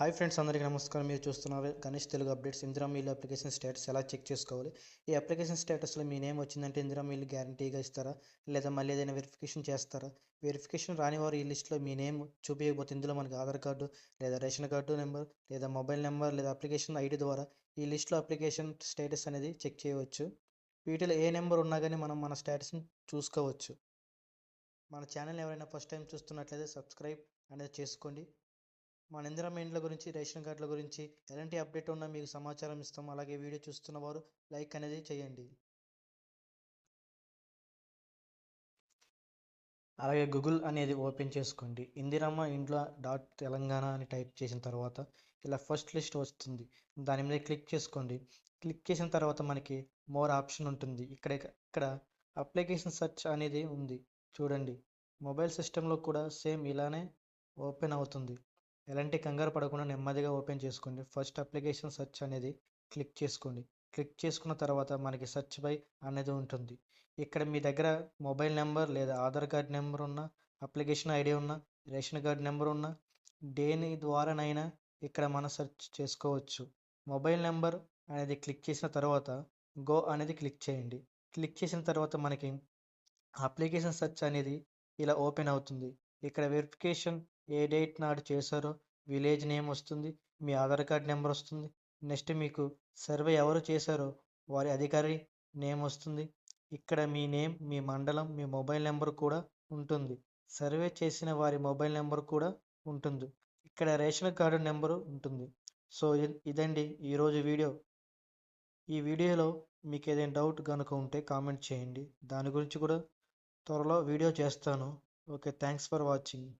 Hi friends అందరికీ నమస్కారం. మీరు చూస్తున్నారు Ganesh Telugu updates. Indira meal application status ఎలా చెక్ చేసుకోవాలి? ఈ అప్లికేషన్ స్టేటస్లో మీ నేమ్ వచ్చిందంటే ఇందిరా మీల్ గ్యారంటీగా ఇస్తారా? లేదా మళ్ళీ ఏదైనా వెరిఫికేషన్ చేస్తారా? వెరిఫికేషన్ రాని వారు ఈ లిస్ట్లో మీ నేమ్ చూపించకపోతే ఇందులో మనకి ఆధార్ కార్డు లేదా రేషన్ కార్డు నెంబర్ లేదా మొబైల్ నెంబర్ లేదా అప్లికేషన్ ఐడి ద్వారా ఈ లిస్ట్లో అప్లికేషన్ స్టేటస్ అనేది చెక్ చేయవచ్చు. వీటిలో ఏ నెంబర్ ఉన్నా కానీ మనం మన స్టేటస్ని చూసుకోవచ్చు. మన ఛానల్ ఎవరైనా ఫస్ట్ టైం చూస్తున్నట్లయితే సబ్స్క్రైబ్ అనేది చేసుకోండి. మన ఇందిరా మైండ్ల గురించి రేషన్ కార్డుల గురించి ఎలాంటి అప్డేట్ ఉన్నా మీకు సమాచారం ఇస్తాం. అలాగే వీడియో చూస్తున్న వారు లైక్ అనేది చేయండి. అలాగే గూగుల్ అనేది ఓపెన్ చేసుకోండి. ఇందిరమ్మ ఇంట్లో డాట్ తెలంగాణ అని టైప్ చేసిన తర్వాత ఇలా ఫస్ట్ లిస్ట్ వస్తుంది. దాని మీద క్లిక్ చేసుకోండి. క్లిక్ చేసిన తర్వాత మనకి మోర్ ఆప్షన్ ఉంటుంది. ఇక్కడ ఇక్కడ అప్లికేషన్ సెర్చ్ అనేది ఉంది. చూడండి. మొబైల్ సిస్టంలో కూడా సేమ్ ఇలానే ఓపెన్ అవుతుంది. ఎలాంటి కంగారు పడకుండా నెమ్మదిగా ఓపెన్ చేసుకోండి. ఫస్ట్ అప్లికేషన్ సెర్చ్ అనేది క్లిక్ చేసుకోండి. క్లిక్ చేసుకున్న తర్వాత మనకి సెర్చ్ బై అనేది ఉంటుంది. ఇక్కడ మీ దగ్గర మొబైల్ నెంబర్ లేదా ఆధార్ కార్డ్ నెంబర్ ఉన్న అప్లికేషన్ ఐడి ఉన్న రేషన్ కార్డ్ నెంబర్ ఉన్న దేని ద్వారానైనా ఇక్కడ మనం సెర్చ్ చేసుకోవచ్చు. మొబైల్ నెంబర్ అనేది క్లిక్ చేసిన తర్వాత గో అనేది క్లిక్ చేయండి. క్లిక్ చేసిన తర్వాత మనకి అప్లికేషన్ సెర్చ్ అనేది ఇలా ఓపెన్ అవుతుంది. ఇక్కడ వెరిఫికేషన్ ఏ డేట్ నాడు చేశారో విలేజ్ నేమ్ వస్తుంది మీ ఆధార్ కార్డ్ నెంబర్ వస్తుంది. నెక్స్ట్ మీకు సర్వే ఎవరు చేశారో వారి అధికారి నేమ్ వస్తుంది. ఇక్కడ మీ నేమ్ మీ మండలం మీ మొబైల్ నెంబర్ కూడా ఉంటుంది. సర్వే చేసిన వారి మొబైల్ నెంబర్ కూడా ఉంటుంది. ఇక్కడ రేషన్ కార్డు నెంబరు ఉంటుంది. సో ఇదండి ఈరోజు వీడియో. ఈ వీడియోలో మీకు ఏదైనా డౌట్ కనుక ఉంటే కామెంట్ చేయండి. దాని గురించి కూడా త్వరలో వీడియో చేస్తాను. Okay thanks for watching.